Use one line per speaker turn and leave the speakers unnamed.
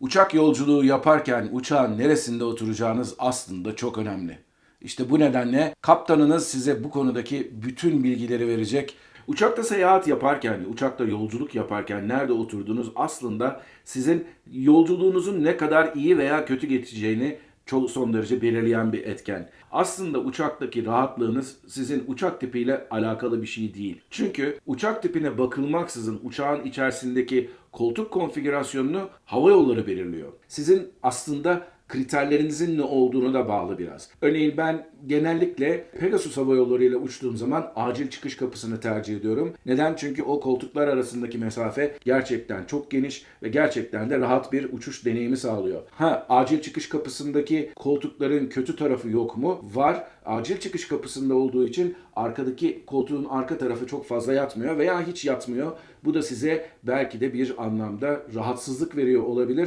Uçak yolculuğu yaparken uçağın neresinde oturacağınız aslında çok önemli. İşte bu nedenle kaptanınız size bu konudaki bütün bilgileri verecek. Uçakta seyahat yaparken, uçakta yolculuk yaparken nerede oturduğunuz aslında sizin yolculuğunuzun ne kadar iyi veya kötü geçeceğini çok son derece belirleyen bir etken. Aslında uçaktaki rahatlığınız sizin uçak tipiyle alakalı bir şey değil. Çünkü uçak tipine bakılmaksızın uçağın içerisindeki koltuk konfigürasyonunu hava yolları belirliyor. Sizin aslında kriterlerinizin ne olduğunu da bağlı biraz. Örneğin ben genellikle Pegasus Hava Yolları ile uçtuğum zaman acil çıkış kapısını tercih ediyorum. Neden? Çünkü o koltuklar arasındaki mesafe gerçekten çok geniş ve gerçekten de rahat bir uçuş deneyimi sağlıyor. Ha acil çıkış kapısındaki koltukların kötü tarafı yok mu? Var. Acil çıkış kapısında olduğu için arkadaki koltuğun arka tarafı çok fazla yatmıyor veya hiç yatmıyor. Bu da size belki de bir anlamda rahatsızlık veriyor olabilir.